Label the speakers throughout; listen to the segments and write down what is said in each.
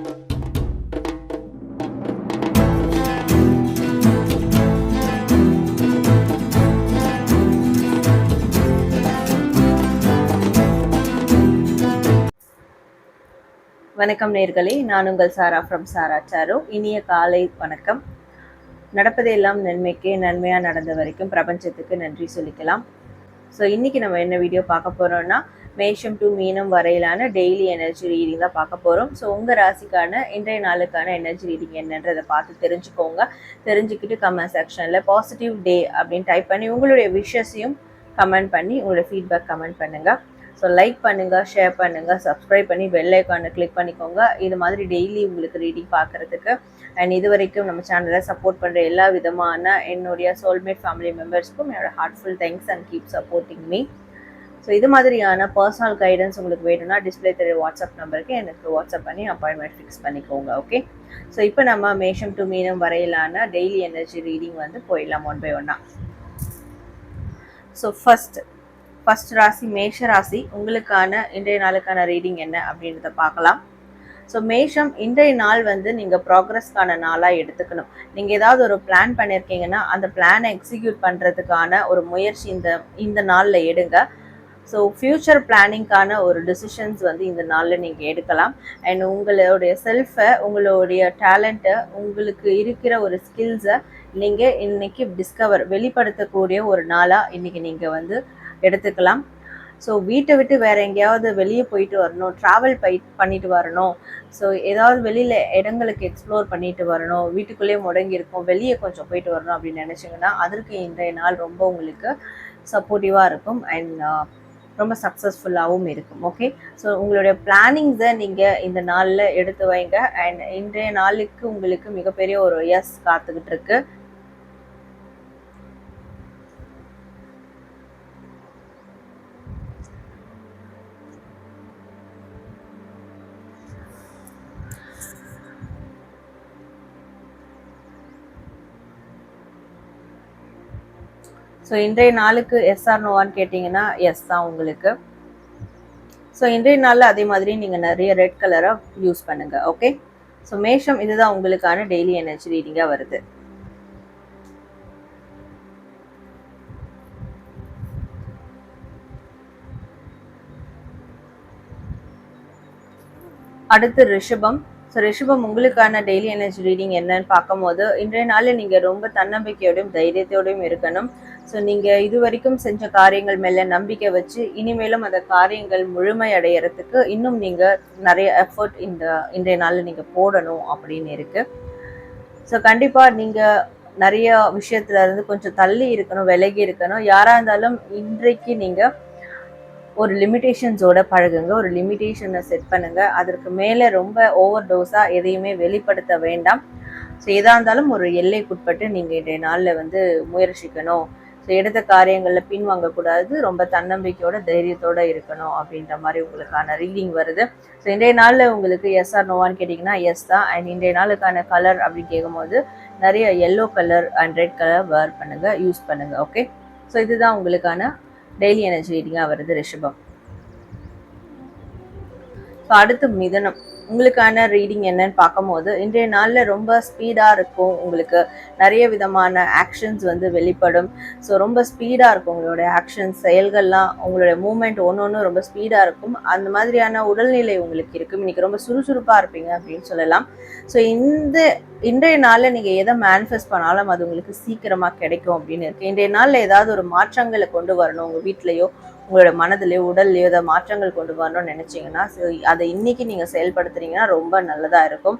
Speaker 1: வணக்கம் நேர்களே நான் உங்கள் சாரா ஃப்ரம் சாரா சாரு. இனிய காலை வணக்கம். நடப்பதெல்லாம் நன்மைக்கே நன்மையாக நடந்த வரைக்கும் பிரபஞ்சத்துக்கு நன்றி சொல்லிக்கலாம். ஸோ இன்னைக்கு நம்ம என்ன வீடியோ பார்க்க போகிறோன்னா மேஷம் டு மீனம் வரையிலான டெய்லி எனர்ஜி ரீடிங் தான் பார்க்க போகிறோம் ஸோ உங்கள் ராசிக்கான இன்றைய நாளுக்கான எனர்ஜி ரீடிங் என்னன்றதை பார்த்து தெரிஞ்சுக்கோங்க. தெரிஞ்சுக்கிட்டு கமெண்ட் செக்ஷனில் பாசிட்டிவ் டே அப்படின்னு டைப் பண்ணி உங்களுடைய விஷஸையும் கமெண்ட் பண்ணி உங்களோட ஃபீட்பேக் கமெண்ட் பண்ணுங்கள் ஸோ லைக் பண்ணுங்கள் ஷேர் பண்ணுங்கள் சப்ஸ்கிரைப் பண்ணி பெல் ஐக்கானை கிளிக் பண்ணிக்கோங்க. இது மாதிரி டெய்லி உங்களுக்கு ரீடிங் பார்க்குறதுக்கு. அண்ட் இது வரைக்கும் நம்ம சேனலை சப்போர்ட் பண்ணுற எல்லா விதமான என்னுடைய சோல்மேட் ஃபேமிலி மெம்பர்ஸ்க்கும் என்னோட heartful thanks and keep supporting me so இது மாதிரியான பர்சனல் கைடன்ஸ் உங்களுக்கு வேணும்னா டிஸ்பிளே தெரிய வாட்ஸ்அப் நம்பருக்கு எனக்கு வாட்ஸ்அப் பண்ணி அப்பாயின்மெண்ட் ஃபிக்ஸ் பண்ணிக்கோங்க ஓகே ஸோ இப்போ நம்ம மேஷம் டு மீனம் வரையிலான டெய்லி எனர்ஜி ரீடிங் வந்து போயிடலாம் ஒன் பை ஒன்னா ஸோ ஃபஸ்ட் ஃபர்ஸ்ட் ராசி மேஷ ராசி உங்களுக்கான இன்றைய நாளுக்கான ரீடிங் என்ன அப்படின்றத பார்க்கலாம். ஸோ மேஷம் இன்றைய நாள் வந்து நீங்கள் ப்ராக்ரஸ்க்கான நாளாக எடுத்துக்கணும். நீங்கள் ஏதாவது ஒரு பிளான் பண்ணியிருக்கீங்கன்னா அந்த பிளானை எக்ஸிக்யூட் பண்ணுறதுக்கான ஒரு முயற்சி இந்த இந்த நாளில் எடுங்க. ஸோ ஃப்யூச்சர் பிளானிங்க்கான ஒரு டிசிஷன்ஸ் வந்து இந்த நாளில் நீங்கள் எடுக்கலாம். அண்ட் உங்களுடைய செல்ஃபை உங்களுடைய டேலண்ட்டை உங்களுக்கு இருக்கிற ஒரு ஸ்கில்ஸை நீங்கள் இன்றைக்கி டிஸ்கவர் வெளிப்படுத்தக்கூடிய ஒரு நாளாக இன்றைக்கி நீங்கள் வந்து எடுத்துக்கலாம். ஸோ வீட்டை விட்டு வேறு எங்கேயாவது வெளியே போயிட்டு வரணும் ட்ராவல் பை பண்ணிட்டு வரணும். ஸோ ஏதாவது வெளியில் இடங்களுக்கு எக்ஸ்ப்ளோர் பண்ணிட்டு வரணும் வீட்டுக்குள்ளேயே முடங்கி இருக்கும் வெளியே கொஞ்சம் போயிட்டு வரணும் அப்படின்னு நினச்சிங்கன்னா அதற்கு இன்றைய நாள் ரொம்ப உங்களுக்கு சப்போர்ட்டிவாக இருக்கும். அண்ட் ரொம்ப சக்ஸஸ்ஃபுல்லாகவும் இருக்கும் ஓகே ஸோ உங்களுடைய பிளானிங்ஸை நீங்கள் இந்த நாளில் எடுத்து வைங்க. அண்ட் இன்றைய நாளுக்கு உங்களுக்கு மிகப்பெரிய ஒரு எஸ் காத்துக்கிட்டு இருக்குது ஸோ இன்றைய நாளுக்கு எஸ் ஆர் நோவான்னு கேட்டிங்கன்னா எஸ் தான் உங்களுக்கு. ஸோ இன்றைய நாளில் அதே மாதிரி நீங்கள் நிறைய ரெட் கலரை யூஸ் பண்ணுங்கள் ஓகே ஸோ மேஷம் இதுதான் உங்களுக்கான டெய்லி எனர்ஜி ரீடிங்காக வருது. அடுத்து ரிஷபம். ஸோ ரிஷபம் உங்களுக்கான டெய்லி எனர்ஜி ரீடிங் என்னன்னு பார்க்கும்போது இன்றைய நாளில் நீங்கள் ரொம்ப தன்னம்பிக்கையோடையும் தைரியத்தோடையும் இருக்கணும். ஸோ நீங்கள் இது வரைக்கும் செஞ்ச காரியங்கள் மேலே நம்பிக்கை வச்சு இனிமேலும் அந்த காரியங்கள் முழுமை அடையிறதுக்கு இன்னும் நீங்கள் நிறைய எஃபர்ட் இந்த இன்றைய நாளில் நீங்கள் போடணும் அப்படின்னு இருக்குது ஸோ கண்டிப்பாக நீங்கள் நிறைய விஷயத்துல இருந்து கொஞ்சம் தள்ளி இருக்கணும் விலகி இருக்கணும். யாராக இருந்தாலும் இன்றைக்கு நீங்கள் ஒரு லிமிட்டேஷன்ஸோட பழகுங்க. ஒரு லிமிட்டேஷனை செட் பண்ணுங்க. அதற்கு மேலே ரொம்ப ஓவர் டோஸாக எதையுமே வெளிப்படுத்த வேண்டாம். ஸோ எதாக இருந்தாலும் ஒரு எல்லைக்குட்பட்டு நீங்கள் இன்றைய நாளில் வந்து முயற்சிக்கணும். ஸோ எடுத்த காரியங்களில் பின்வாங்கக்கூடாது. ரொம்ப தன்னம்பிக்கையோட தைரியத்தோட இருக்கணும் அப்படின்ற மாதிரி உங்களுக்கான ரீடிங் வருது. ஸோ இன்றைய நாளில் உங்களுக்கு எஸ் ஆர் நோவான்னு கேட்டிங்கன்னா எஸ் தான். அண்ட் இன்றைய நாளுக்கான கலர் அப்படின்னு கேட்கும்போது நிறைய yellow colour and red colour wear பண்ணுங்கள் யூஸ் பண்ணுங்கள் ஓகே ஸோ இதுதான் உங்களுக்கான டெய்லி எனர்ஜி ரீடிங்காக வருது ரிஷபம். ஸோ அடுத்து மிதனம். உங்களுக்கான ரீடிங் என்னன்னு பார்க்கும்போது இன்றைய நாளில் ரொம்ப ஸ்பீடாக இருக்கும். உங்களுக்கு நிறைய விதமான ஆக்ஷன்ஸ் வந்து வெளிப்படும். ஸோ ரொம்ப ஸ்பீடாக இருக்கும் உங்களுடைய ஆக்ஷன்ஸ் செயல்கள்லாம் உங்களுடைய மூமெண்ட் ஒன்று ஒன்று ரொம்ப ஸ்பீடாக இருக்கும். அந்த மாதிரியான உடல்நிலை உங்களுக்கு இருக்கும். இன்றைக்கி ரொம்ப சுறுசுறுப்பாக இருப்பீங்க அப்படின்னு சொல்லலாம். ஸோ இந்த இன்றைய நாளில் நீங்கள் எதை மேனிஃபெஸ்ட் பண்ணாலும் அது உங்களுக்கு சீக்கிரமாக கிடைக்கும் அப்படின்னு இருக்கு. இன்றைய நாளில் ஏதாவது ஒரு மாற்றங்களை கொண்டு வரணும் உங்கள் வீட்லேயோ உங்களோட மனதிலையோ உடல்லையோ ஏதாவது மாற்றங்கள் கொண்டு வரணும்னு நினச்சிங்கன்னா அதை இன்னைக்கு நீங்கள் செயல்படுத்துறீங்கன்னா ரொம்ப நல்லதாக இருக்கும்.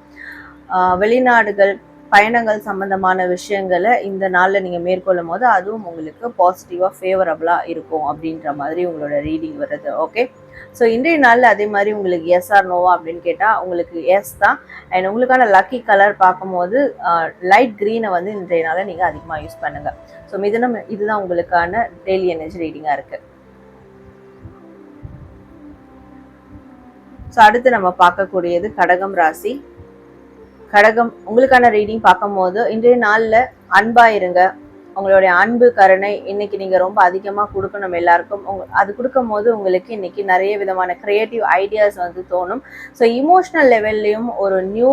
Speaker 1: வெளிநாடுகள் பயணங்கள் சம்பந்தமான விஷயங்களை இந்த நாளில் நீங்கள் மேற்கொள்ளும் போது அதுவும் உங்களுக்கு பாசிட்டிவாக ஃபேவரபுளாக இருக்கும் அப்படின்ற மாதிரி உங்களோட ரீடிங் வருது ஓகே ஸோ இன்றைய நாளில் அதே மாதிரி உங்களுக்கு எஸ் ஆர் நோவா அப்படின்னு கேட்டால் உங்களுக்கு எஸ் தான். அண்ட் உங்களுக்கான லக்கி கலர் பார்க்கும்போது லைட் க்ரீனை வந்து இன்றைய நாளில் நீங்கள் அதிகமாக யூஸ் பண்ணுங்கள் ஸோ மிதனம் இதுதான் உங்களுக்கான டெய்லி எனர்ஜி ரீடிங்காக இருக்குது ஸோ அடுத்து நம்ம பார்க்கக்கூடியது கடகம் ராசி. கடகம் உங்களுக்கான ரீடிங் பார்க்கும்போது இன்றைய நாளில் அன்பாக இருங்க. உங்களுடைய அன்பு கருணை இன்னைக்கு நீங்கள் ரொம்ப அதிகமாக கொடுக்கணும் எல்லாருக்கும். உங்க அது கொடுக்கும் போது உங்களுக்கு இன்னைக்கு நிறைய விதமான க்ரியேட்டிவ் ஐடியாஸ் வந்து தோணும். ஸோ இமோஷ்னல் லெவல்லையும் ஒரு நியூ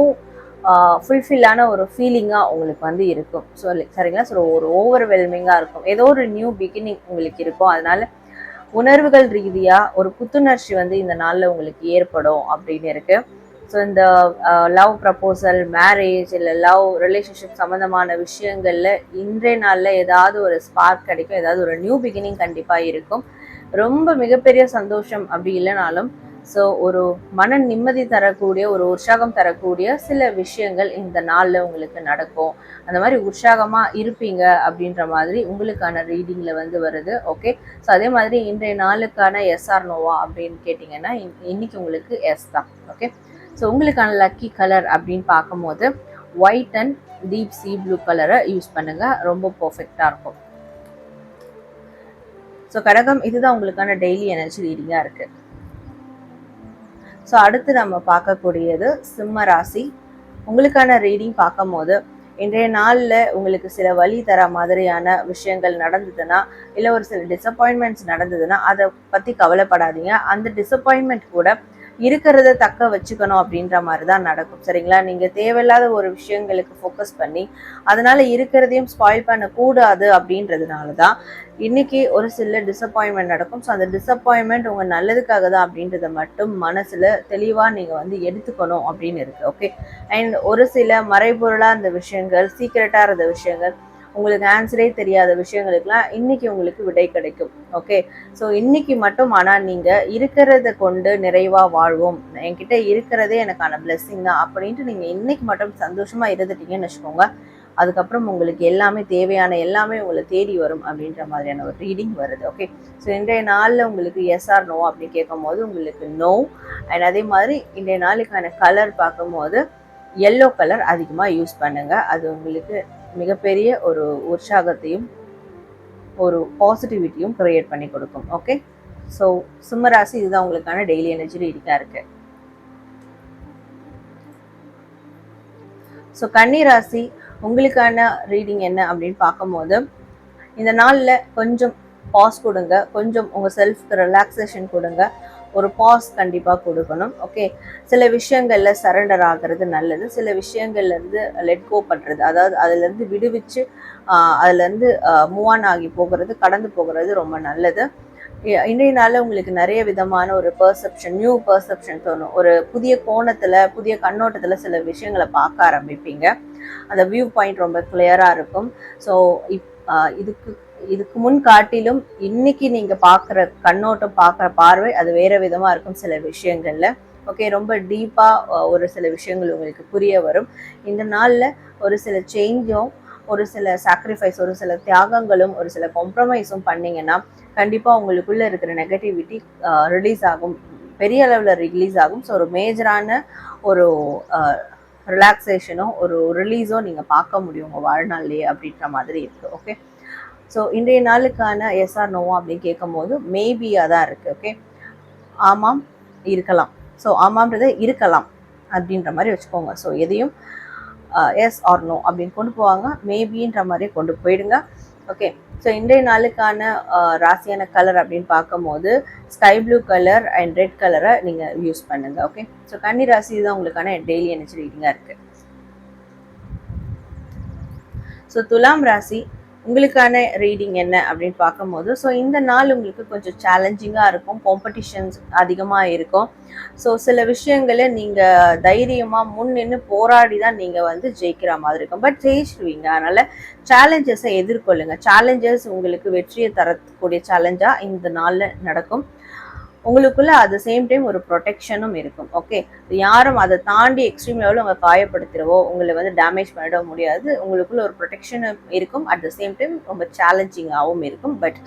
Speaker 1: ஃபுல்ஃபில்லான ஒரு ஃபீலிங்காக உங்களுக்கு வந்து இருக்கும். ஸோ சரிங்களா? ஸோ ஒரு ஓவர்வெல்மிங்காக இருக்கும். ஏதோ ஒரு நியூ பிகினிங் உங்களுக்கு இருக்கும். அதனால உணர்வுகள் ரீதியாக ஒரு புத்துணர்ச்சி வந்து இந்த நாளில் உங்களுக்கு ஏற்படும் அப்படின்னு இருக்கு. ஸோ இந்த லவ் ப்ரப்போசல் மேரேஜ் இல்லை லவ் ரிலேஷன்ஷிப் சம்மந்தமான விஷயங்களில் இன்றைய நாளில் ஏதாவது ஒரு ஸ்பார்க் கிடைக்கும். ஏதாவது ஒரு நியூ பிகினிங் கண்டிப்பாக இருக்கும். ரொம்ப மிகப்பெரிய சந்தோஷம் அப்படி இல்லைனாலும் ஸோ ஒரு மன நிம்மதி தரக்கூடிய ஒரு உற்சாகம் தரக்கூடிய சில விஷயங்கள் இந்த நாளில் உங்களுக்கு நடக்கும். அந்த மாதிரி உற்சாகமாக இருப்பீங்க அப்படின்ற மாதிரி உங்களுக்கான ரீடிங்கில் வந்து வருது. ஓகே ஸோ அதே மாதிரி இன்றைய நாளுக்கான எஸ்ஆர் நோவா அப்படின்னு கேட்டிங்கன்னா இன்னைக்கு உங்களுக்கு எஸ் தான். ஓகே ஸோ உங்களுக்கான லக்கி கலர் அப்படின்னு பார்க்கும்போது white and deep sea blue கலரை யூஸ் பண்ணுங்கள் ரொம்ப பர்ஃபெக்டாக இருக்கும். ஸோ கடகம் இதுதான் உங்களுக்கான டெய்லி எனர்ஜி ரீடிங்காக இருக்குது ஸோ அடுத்து நம்ம பார்க்கக்கூடியது சிம்ம ராசி. உங்களுக்கான ரீடிங் பார்க்கும் போது இன்றைய நாளில் உங்களுக்கு சில வழி தர மாதிரியான விஷயங்கள் நடந்ததுன்னா இல்லை ஒரு சில டிசப்பாயின்மெண்ட்ஸ் நடந்ததுன்னா அதை பற்றி கவலைப்படாதீங்க. அந்த டிசப்பாயின்மெண்ட் கூட இருக்கிறத தக்க வச்சுக்கணும் அப்படின்ற மாதிரி தான் நடக்கும். சரிங்களா? நீங்கள் தேவையில்லாத ஒரு விஷயங்களுக்கு ஃபோக்கஸ் பண்ணி அதனால இருக்கிறதையும் ஸ்பாயில் பண்ணக்கூடாது அப்படின்றதுனால தான் இன்னைக்கு ஒரு சில டிசப்பாயின்மெண்ட் நடக்கும். ஸோ அந்த டிசப்பாயின்மெண்ட் உங்கள் நல்லதுக்காக தான் அப்படின்றத மட்டும் மனசில் தெளிவாக நீங்கள் வந்து எடுத்துக்கணும் அப்படின்னு இருக்குது ஓகே அண்ட் ஒரு சில மறைபொருளாக இருந்த விஷயங்கள் சீக்கிரட்டாக இருந்த விஷயங்கள் உங்களுக்கு ஆன்சரே தெரியாத விஷயங்களுக்கெல்லாம் இன்னைக்கு உங்களுக்கு விடை கிடைக்கும். ஓகே ஸோ இன்னைக்கு மட்டும் ஆனால் நீங்கள் இருக்கிறத கொண்டு நிறைவாக வாழ்வோம். என்கிட்ட இருக்கிறதே எனக்கான பிளெஸ்ஸிங் தான் அப்படின்ட்டு நீங்கள் இன்னைக்கு மட்டும் சந்தோஷமாக இருந்துட்டீங்கன்னு வச்சுக்கோங்க. அதுக்கப்புறம் உங்களுக்கு எல்லாமே தேவையான எல்லாமே உங்களை தேடி வரும் அப்படின்ற மாதிரியான ஒரு ரீடிங் வருது. ஓகே ஸோ இன்றைய நாளில் உங்களுக்கு எஸ் ஆர் நோ அப்படின்னு கேட்கும் போது உங்களுக்கு நோ அண்ட் அதே மாதிரி இன்றைய நாளுக்கான கலர் பார்க்கும்போது எல்லோ கலர் அதிகமாக யூஸ் பண்ணுங்கள் அது உங்களுக்கு மிகப்பெரிய ஒரு உற்சாகத்தையும் ஒரு பாசிட்டிவிட்டியும் க்ரியேட் பண்ணி கொடுக்கும். ஓகே ஸோ சிம்மராசி இதுதான் உங்களுக்கான டெய்லி எனர்ஜி ரீடிங்காக இருக்கு. ஸோ கன்னிராசி உங்களுக்கான ரீடிங் என்ன அப்படின்னு பார்க்கும்போது இந்த நாளில் கொஞ்சம் பாஸ் கொடுங்க. கொஞ்சம் உங்கள் செல்ஃப்க்கு ரிலாக்ஸேஷன் கொடுங்க. ஒரு பாஸ் கண்டிப்பாக கொடுக்கணும். ஓகே சில விஷயங்களில் சரண்டர் ஆகிறது நல்லது. சில விஷயங்கள்லேருந்து லெட் கோ பண்ணுறது அதாவது அதுலேருந்து விடுவிச்சு அதுலேருந்து மூவ் ஆன் ஆகி போகிறது கடந்து போகிறது ரொம்ப நல்லது. இன்றைய நாளில் உங்களுக்கு நிறைய விதமான ஒரு பர்செப்ஷன் நியூ பர்செப்ஷன் தோணும். ஒரு புதிய கோணத்தில் புதிய கண்ணோட்டத்தில் சில விஷயங்களை பார்க்க ஆரம்பிப்பீங்க. அந்த வியூ பாயிண்ட் ரொம்ப கிளியராக இருக்கும். ஸோ இப் இதுக்கு இதுக்கு முன் காட்டிலும் இன்னைக்கு நீங்க பாக்குற கண்ணோட்டம் பாக்குற பார்வை அது வேற விதமா இருக்கும் சில விஷயங்கள்ல. ஓகே ரொம்ப டீப்பா ஒரு சில விஷயங்கள் உங்களுக்கு புரிய வரும். இந்த நாள்ல ஒரு சில சேஞ்சும் ஒரு சில சாக்ரிஃபைஸ் ஒரு சில தியாகங்களும் ஒரு சில காம்ப்ரமைஸும் பண்ணீங்கன்னா கண்டிப்பா உங்களுக்குள்ள இருக்கிற நெகட்டிவிட்டி ரிலீஸ் ஆகும். பெரிய அளவில் ரிலீஸ் ஆகும். ஸோ ஒரு மேஜரான ஒரு ரிலாக்ஸேஷனும் ஒரு ரிலீஸும் நீங்கள் பார்க்க முடியும் உங்கள் வாழ்நாள்லேயே அப்படின்ற மாதிரி இருக்குது ஓகே ஸோ இன்றைய நாளுக்கான எஸ்ஆர் நோவா அப்படின்னு கேட்கும்போது மேபியாக தான் இருக்குது ஓகே ஆமாம் இருக்கலாம். ஸோ ஆமாம்ன்றதை இருக்கலாம் அப்படின்ற மாதிரி வச்சுக்கோங்க. ஸோ எதையும் எஸ் ஆர் நோ அப்படின்னு கொண்டு போவாங்க. மேபின்ற மாதிரி கொண்டு போயிடுங்க ஓகே ஸோ இன்றைய நாளுக்கான ராசியான கலர் அப்படின்னு பார்க்கும்போது sky blue colour and red கலரை நீங்கள் யூஸ் பண்ணுங்கள் ஓகே ஸோ கன்னி ராசி தான் உங்களுக்கான டெய்லி எனர்ஜி ரீடிங்காக இருக்குது ஸோ துலாம் ராசி உங்களுக்கான ரீடிங் என்ன அப்படின்னு பார்க்கும்போது ஸோ இந்த நாள் உங்களுக்கு கொஞ்சம் சேலஞ்சிங்காக இருக்கும் காம்படிஷன்ஸ் அதிகமாக இருக்கும். ஸோ சில விஷயங்களை நீங்கள் தைரியமாக முன் நின்று போராடி தான் நீங்கள் வந்து ஜெயிக்கிற மாதிரி இருக்கும். பட் ஜெயிச்சிருவீங்க. அதனால் சேலஞ்சஸை எதிர்கொள்ளுங்க. சேலஞ்சஸ் உங்களுக்கு வெற்றியை தரக்கூடிய சேலஞ்சாக இந்த நாளில் நடக்கும். உங்களுக்குள்ள அட் த சேம் டைம் ஒரு ப்ரொடெக்ஷனும் இருக்கும். ஓகே யாரும் அதை தாண்டி எக்ஸ்ட்ரீம் லெவலில் உங்களை காயப்படுத்திடவோ உங்களை வந்து டேமேஜ் பண்ணிட முடியாது. உங்களுக்குள்ள ஒரு ப்ரொடெக்ஷனும் இருக்கும். அட் த சேம் டைம் ரொம்ப சேலஞ்சிங்காகவும் இருக்கும். பட்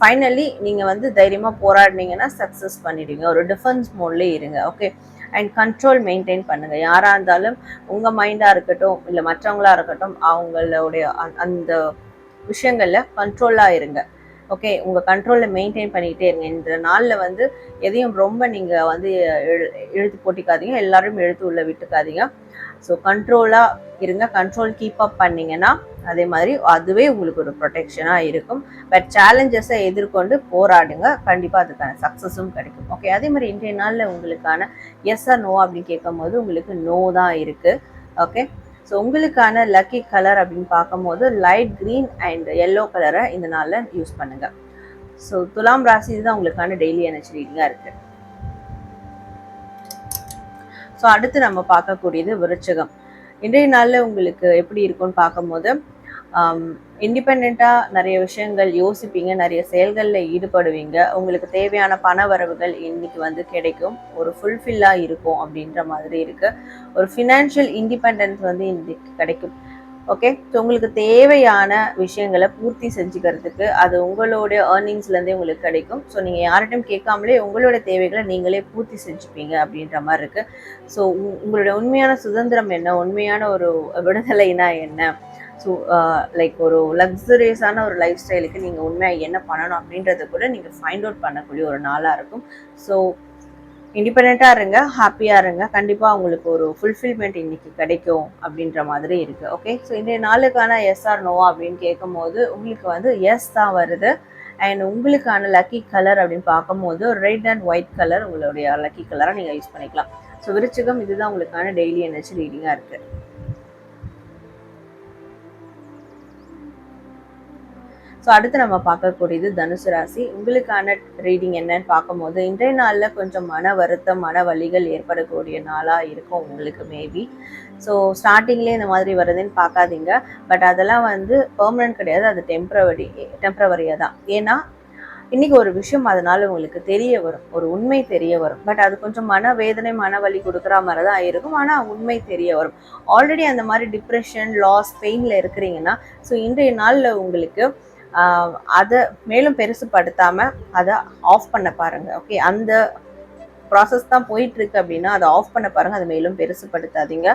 Speaker 1: ஃபைனலி நீங்கள் வந்து தைரியமாக போராடினீங்கன்னா சக்ஸஸ் பண்ணிடுவீங்க. ஒரு டிஃபென்ஸ் மோட்லேயே இருங்க. ஓகே அண்ட் கண்ட்ரோல் மெயின்டைன் பண்ணுங்கள் யாராக இருந்தாலும் உங்கள் மைண்டாக இருக்கட்டும் இல்லை மற்றவங்களாக இருக்கட்டும் அவங்களுடைய அந்த விஷயங்களில் கண்ட்ரோலாக இருங்க. ஓகே உங்கள் கண்ட்ரோலில் மெயின்டைன் பண்ணிக்கிட்டே இருங்க. இந்த நாளில் வந்து எதையும் ரொம்ப நீங்கள் வந்து எழுத்து போட்டிக்காதீங்க. எல்லாரும் எழுத்து உள்ள விட்டுக்காதீங்க. ஸோ கண்ட்ரோலாக இருங்க. கண்ட்ரோல் கீப் அப் பண்ணிங்கன்னா அதே மாதிரி அதுவே உங்களுக்கு ஒரு ப்ரொடெக்ஷனாக இருக்கும். பட் சேலஞ்சஸை எதிர்கொண்டு போராடுங்க. கண்டிப்பாக அதுக்கான சக்ஸஸும் கிடைக்கும். ஓகே அதே மாதிரி இன்றைய நாளில் உங்களுக்கான எஸ் ஆர் நோ அப்படின்னு கேட்கும்போது உங்களுக்கு நோ தான் இருக்குது ஓகே ஸோ உங்களுக்கான லக்கி கலர் அப்படின்னு பார்க்கும்போது லைட் க்ரீன் அண்ட் எல்லோ கலரை இந்த நாளில் யூஸ் பண்ணுங்கள் ஸோ துலாம் ராசி இதுதான் உங்களுக்கான டெய்லி எனர்ஜி ரீடிங்காக இருக்குது ஸோ அடுத்து நம்ம பார்க்கக்கூடியது விருச்சகம். இன்றைய நாளில் உங்களுக்கு எப்படி இருக்கும்னு பார்க்கும்போது Um, இண்டிபெண்ட்டாக நிறைய விஷயங்கள் யோசிப்பீங்க நிறைய செயல்களில் ஈடுபடுவீங்க. உங்களுக்கு தேவையான பண வரவுகள் இன்னைக்கு வந்து கிடைக்கும். ஒரு ஃபுல்ஃபில்லாக இருக்கும் அப்படின்ற மாதிரி இருக்குது ஒரு ஃபினான்ஷியல் இண்டிபெண்டன்ஸ் வந்து இன்னைக்கு கிடைக்கும். ஓகே ஸோ உங்களுக்கு தேவையான விஷயங்களை பூர்த்தி செஞ்சுக்கிறதுக்கு அது உங்களுடைய ஏர்னிங்ஸ்லேருந்தே உங்களுக்கு கிடைக்கும். ஸோ நீங்கள் யார்கிட்டையும் கேட்காமலே உங்களோட தேவைகளை நீங்களே பூர்த்தி செஞ்சுப்பீங்க அப்படின்ற மாதிரி இருக்குது ஸோ உங்களுடைய உண்மையான சுதந்திரம் என்ன? உண்மையான ஒரு விடுதலைனா என்ன? ஸோ லைக் ஒரு லக்ஸரியஸான ஒரு லைஃப் ஸ்டைலுக்கு நீங்கள் உண்மையாக என்ன பண்ணணும் அப்படின்றத கூட நீங்கள் ஃபைண்ட் அவுட் பண்ணக்கூடிய ஒரு நாளாக இருக்கும். ஸோ இண்டிபெண்ட்டாக இருங்க ஹாப்பியாக இருங்க. கண்டிப்பாக உங்களுக்கு ஒரு ஃபுல்ஃபில்மெண்ட் இன்றைக்கி கிடைக்கும் அப்படின்ற மாதிரி இருக்குது ஓகே ஸோ இன்றைய நாளுக்கான எஸ்ஆர் நோவா அப்படின்னு கேட்கும்போது உங்களுக்கு வந்து எஸ் தான் வருது. அண்ட் உங்களுக்கான லக்கி கலர் அப்படின்னு பார்க்கும்போது ரெட் அண்ட் ஒயிட் கலர் உங்களுடைய லக்கி கலராக நீங்கள் யூஸ் பண்ணிக்கலாம். ஸோ விருச்சிகம் இதுதான் உங்களுக்கான டெய்லி எனர்ஜி ரீடிங்காக இருக்குது ஸோ அடுத்து நம்ம பார்க்கக்கூடியது தனுசு ராசி. உங்களுக்கான ரீடிங் என்னன்னு பார்க்கும்போது இன்றைய நாளில் கொஞ்சம் மன வருத்தம் மன வலிகள் ஏற்படக்கூடிய நாளாக இருக்கும் உங்களுக்கு மேபி ஸோ ஸ்டார்டிங்லேயே இந்த மாதிரி வருதுன்னு பார்க்காதீங்க. பட் அதெல்லாம் வந்து பெர்மனன்ட் கிடையாது. அது டெம்ப்ரவரி டெம்ப்ரவரியாக தான். ஏன்னா இன்னைக்கு ஒரு விஷயம் அதனால் உங்களுக்கு தெரிய வரும். ஒரு உண்மை தெரிய வரும். பட் அது கொஞ்சம் மன வேதனை மன வலி கொடுக்குற மாதிரி தான் இருக்கும். ஆனால் உண்மை தெரிய வரும். ஆல்ரெடி அந்த மாதிரி டிப்ரெஷன் லாஸ் பெயினில் இருக்கிறீங்கன்னா ஸோ இன்றைய நாளில் உங்களுக்கு அதை மேலும் பெருசுப்படுத்தாமல் அதை ஆஃப் பண்ண பாருங்கள் ஓகே அந்த ப்ராசஸ் தான் போயிட்டுருக்கு அப்படின்னா அதை ஆஃப் பண்ண பாருங்கள் அதை மேலும் பெருசுப்படுத்தாதீங்க.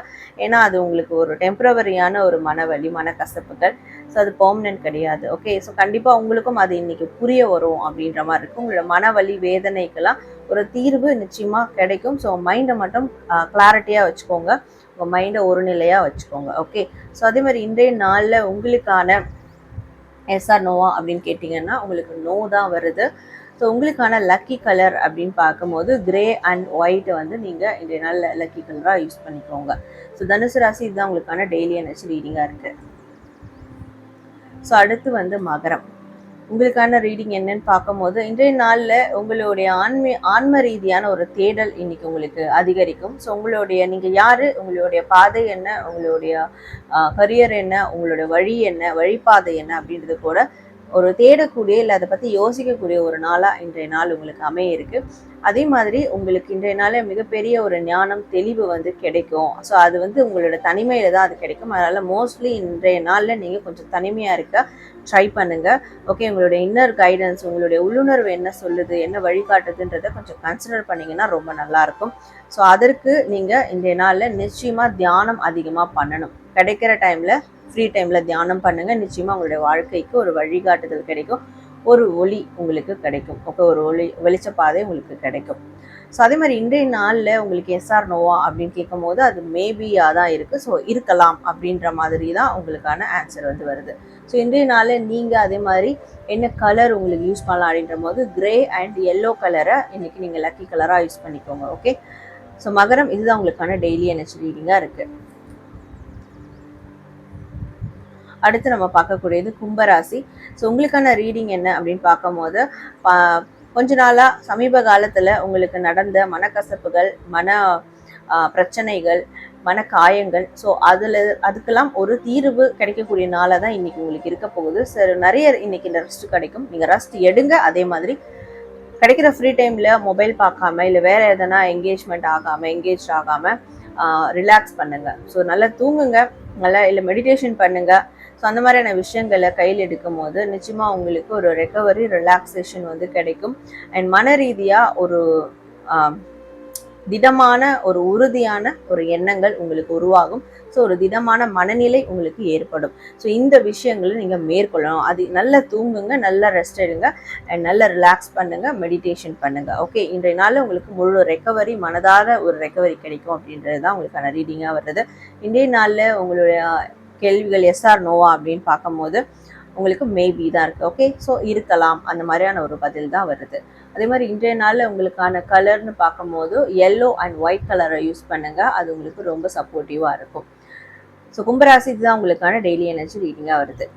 Speaker 1: ஏன்னா அது உங்களுக்கு ஒரு டெம்ப்ரவரியான ஒரு மனவலி மனக்கசப்புகள். ஸோ அது பெர்மனன்ட் கிடையாது. ஓகே ஸோ கண்டிப்பாக உங்களுக்கும் அது இன்றைக்கி புரிய வரும் அப்படின்ற மாதிரி இருக்கும். உங்களோட மனவலி வேதனைக்கெல்லாம் ஒரு தீர்வு நிச்சயமாக கிடைக்கும். ஸோ மைண்டை மட்டும் கிளாரிட்டியாக வச்சுக்கோங்க. உங்கள் மைண்டை ஒரு நிலையாக வச்சுக்கோங்க. ஓகே ஸோ அதே மாதிரி இன்றைய நாளில் உங்களுக்கான எஸ்ஆர் நோவா அப்படின்னு கேட்டிங்கன்னா உங்களுக்கு நோ தான் வருது. ஸோ உங்களுக்கான லக்கி கலர் அப்படின்னு பார்க்கும்போது கிரே அண்ட் ஒயிட் வந்து நீங்கள் இன்றைய நாள் லக்கி கலராக யூஸ் பண்ணிக்கோங்க. ஸோ தனுசு ராசி இதுதான் உங்களுக்கான டெய்லி எனர்ஜி ரீடிங்காக இருக்குது ஸோ அடுத்து வந்து மகரம். உங்களுக்கான ரீடிங் என்னன்னு பார்க்கும்போது இன்றைய நாளில் உங்களுடைய ஆன்மீ ஆன்ம ரீதியான ஒரு தேடல் இன்னைக்கு உங்களுக்கு அதிகரிக்கும். ஸோ உங்களுடைய நீங்கள் யார்? உங்களுடைய பாதை என்ன? உங்களுடைய கரியர் என்ன? உங்களுடைய வழி என்ன? வழிபாதை என்ன? அப்படின்றது கூட ஒரு தேடக்கூடிய இல்லை அதை பற்றி யோசிக்கக்கூடிய ஒரு நாளாக இன்றைய நாள் உங்களுக்கு அமைய இருக்கு. அதே மாதிரி உங்களுக்கு இன்றைய நாளில் மிகப்பெரிய ஒரு ஞானம் தெளிவு வந்து கிடைக்கும். ஸோ அது வந்து உங்களோட தனிமையில் தான் அது கிடைக்கும். அதனால் மோஸ்ட்லி இன்றைய நாளில் நீங்கள் கொஞ்சம் தனிமையாக இருக்க ட்ரை பண்ணுங்கள் ஓகே உங்களுடைய இன்னர் கைடன்ஸ் உங்களுடைய உள்ளுணர்வு என்ன சொல்லுது என்ன வழிகாட்டுதுன்றதை கொஞ்சம் கன்சிடர் பண்ணிங்கன்னா ரொம்ப நல்லாயிருக்கும் ஸோ அதற்கு நீங்கள் இன்றைய நாளில் நிச்சயமாக தியானம் அதிகமாக பண்ணணும். கிடைக்கிற டைமில் ஃப்ரீ டைமில் தியானம் பண்ணுங்கள் நிச்சயமாக உங்களுடைய வாழ்க்கைக்கு ஒரு வழிகாட்டுதல் கிடைக்கும். ஒரு ஒளி உங்களுக்கு கிடைக்கும். ஓகே ஒரு ஒளி வெளிச்சப்பாதை உங்களுக்கு கிடைக்கும். ஸோ அதே மாதிரி இன்றைய நாளில் உங்களுக்கு எஸ்ஆர் நோவா அப்படின்னு கேட்கும்போது அது மேபியாக தான் இருக்குது ஸோ இருக்கலாம் அப்படின்ற மாதிரி தான் உங்களுக்கான ஆன்சர் வந்து வருது. ஸோ இன்றைய நாளில் நீங்கள் அதே மாதிரி என்ன கலர் உங்களுக்கு யூஸ் பண்ணலாம் அப்படின்ற போது கிரே அண்ட் எல்லோ கலரை இன்றைக்கி நீங்கள் லக்கி கலராக யூஸ் பண்ணிக்கோங்க. ஓகே ஸோ மகரம் இதுதான் உங்களுக்கான டெய்லி எனர்ஜி ரீடிங்காக இருக்குது அடுத்து நம்ம பார்க்கக்கூடியது கும்பராசி. ஸோ உங்களுக்கான ரீடிங் என்ன அப்படின்னு பார்க்கும்போது கொஞ்ச நாளாக சமீப காலத்தில் உங்களுக்கு நடந்த மனக்கசப்புகள் மன பிரச்சனைகள் மன காயங்கள். ஸோ அதில் அதுக்கெல்லாம் ஒரு தீர்வு கிடைக்கக்கூடிய நாளாக தான் இன்றைக்கி உங்களுக்கு இருக்க போகுது. சரி நிறைய இன்றைக்கி இந்த ரெஸ்ட் கிடைக்கும். நீங்கள் ரெஸ்ட் எடுங்க. அதே மாதிரி கிடைக்கிற ஃப்ரீ டைமில் மொபைல் பார்க்காம இல்லை வேறு எதனா என்கேஜ்மெண்ட் ஆகாமல் என்கேஜ் ஆகாமல் ரிலாக்ஸ் பண்ணுங்கள் ஸோ நல்லா தூங்குங்க. நல்லா இல்லை மெடிடேஷன் பண்ணுங்கள் ஸோ அந்த மாதிரியான விஷயங்களை கையில் எடுக்கும் போது நிச்சயமாக உங்களுக்கு ஒரு ரெக்கவரி ரிலாக்ஸேஷன் வந்து கிடைக்கும். அண்ட் மன ரீதியாக ஒரு திடமான ஒரு உறுதியான ஒரு எண்ணங்கள் உங்களுக்கு உருவாகும். ஸோ ஒரு திடமான மனநிலை உங்களுக்கு ஏற்படும். ஸோ இந்த விஷயங்களை நீங்கள் மேற்கொள்ளணும். அது நல்லா தூங்குங்க நல்லா ரெஸ்ட் எடுங்க. அண்ட் நல்லா ரிலாக்ஸ் பண்ணுங்க மெடிடேஷன் பண்ணுங்க. ஓகே இன்றைய நாள் உங்களுக்கு முழு ரெக்கவரி மனதார ஒரு ரெக்கவரி கிடைக்கும் அப்படின்றது தான் உங்களுக்கான ரீடிங்காக வருது இன்றைய நாளில் உங்களுடைய கேள்விகள் எஸ்ஆர் நோவா அப்படின்னு பார்க்கும்போது உங்களுக்கு மேபி தான் இருக்குது ஓகே ஸோ இருக்கலாம். அந்த மாதிரியான ஒரு பதில் தான் வருது. அதே மாதிரி இன்றைய நாளில் உங்களுக்கான கலர்னு பார்க்கும்போது எல்லோ அண்ட் ஒயிட் கலரை யூஸ் பண்ணுங்கள் அது உங்களுக்கு ரொம்ப சப்போர்ட்டிவாக இருக்கும். ஸோ கும்பராசி தான் உங்களுக்கான டெய்லி எனர்ஜி ரீடிங்காக வருது.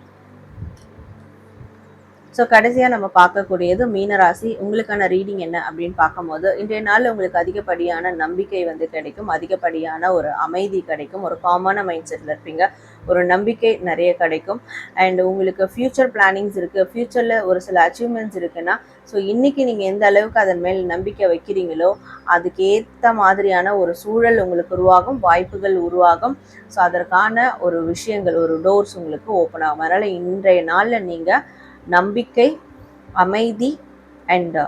Speaker 1: ஸோ கடைசியாக நம்ம பார்க்கக்கூடியது மீனராசி. உங்களுக்கான ரீடிங் என்ன அப்படின்னு பார்க்கும்போது இன்றைய நாளில் உங்களுக்கு அதிகப்படியான நம்பிக்கை வந்து கிடைக்கும். அதிகப்படியான ஒரு அமைதி கிடைக்கும். ஒரு காமான மைண்ட் செட்டில் இருப்பீங்க. ஒரு நம்பிக்கை நிறைய கிடைக்கும். அண்ட் உங்களுக்கு ஃப்யூச்சர் பிளானிங்ஸ் இருக்குது ஃப்யூச்சரில் ஒரு சில அச்சீவ்மெண்ட்ஸ் இருக்குன்னா ஸோ இன்றைக்கி நீங்கள் எந்த அளவுக்கு அதன் மேல் நம்பிக்கை வைக்கிறீங்களோ அதுக்கேற்ற மாதிரியான ஒரு சூழல் உங்களுக்கு உருவாகும். வாய்ப்புகள் உருவாகும். ஸோ அதற்கான ஒரு விஷயங்கள் ஒரு டோர்ஸ் உங்களுக்கு ஓப்பன் ஆகும். அதனால் இன்றைய நாளில் நீங்கள் நம்பிக்கை அமைதி அண்ட்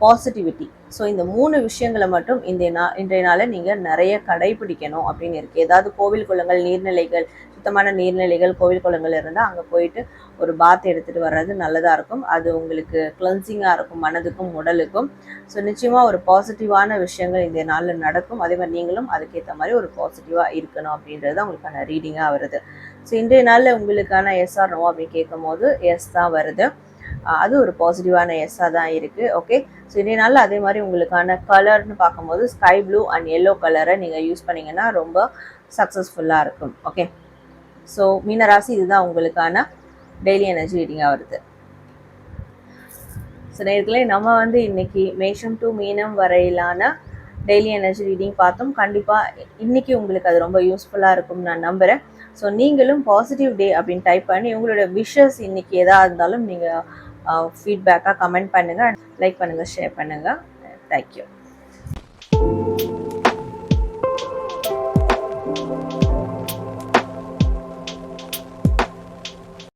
Speaker 1: பாசிட்டிவிட்டி ஸோ இந்த மூணு விஷயங்களை மட்டும் இந்த நா இன்றைய நாளில் நீங்கள் நிறைய கடைபிடிக்கணும் அப்படின்னு இருக்குது ஏதாவது கோவில் குளங்கள் நீர்நிலைகள் சுத்தமான நீர்நிலைகள் கோவில் குளங்கள் இருந்தால் அங்கே போயிட்டு ஒரு பாத் எடுத்துகிட்டு வர்றது நல்லதாக இருக்கும். அது உங்களுக்கு கிளென்சிங்காக இருக்கும் மனதுக்கும் உடலுக்கும். ஸோ நிச்சயமாக ஒரு பாசிட்டிவான விஷயங்கள் இந்த நாளில் நடக்கும். அதே மாதிரி நீங்களும் அதுக்கேற்ற மாதிரி ஒரு பாசிட்டிவாக இருக்கணும் அப்படின்றது தான் உங்களுக்கான ரீடிங்காக வருது. ஸோ இன்றைய நாளில் உங்களுக்கான எஸ்ஆர் நோ அப்படின்னு கேட்கும் போது எஸ் தான் வருது. அது ஒரு பாசிட்டிவான எஸ்ஸாக தான் இருக்குது ஓகே ஸோ இன்றைய நாளில் அதே மாதிரி உங்களுக்கான கலர்னு பார்க்கும்போது ஸ்கை ப்ளூ அண்ட் எல்லோ கலரை நீங்கள் யூஸ் பண்ணிங்கன்னா ரொம்ப சக்ஸஸ்ஃபுல்லாக இருக்கும். ஓகே ஸோ மீனராசி இதுதான் உங்களுக்கான டெய்லி எனர்ஜி ரீடிங்காக வருது. ஸோ நேர்களே நம்ம வந்து இன்றைக்கி மேஷம் டு மீனம் வரையிலான டெய்லி எனர்ஜி ரீடிங் பார்த்தோம். கண்டிப்பாக இன்றைக்கி உங்களுக்கு அது ரொம்ப யூஸ்ஃபுல்லாக இருக்கும்னு நான் நம்புகிறேன் ஸோ நீங்களும் பாசிட்டிவ் டே அப்படின்னு டைப் பண்ணி உங்களோட விஷஸ் இன்னைக்கு எதாக இருந்தாலும் நீங்கள் ஃபீட்பேக்காக கமெண்ட் பண்ணுங்கள் லைக் பண்ணுங்கள் ஷேர் பண்ணுங்கள் தேங்க்யூ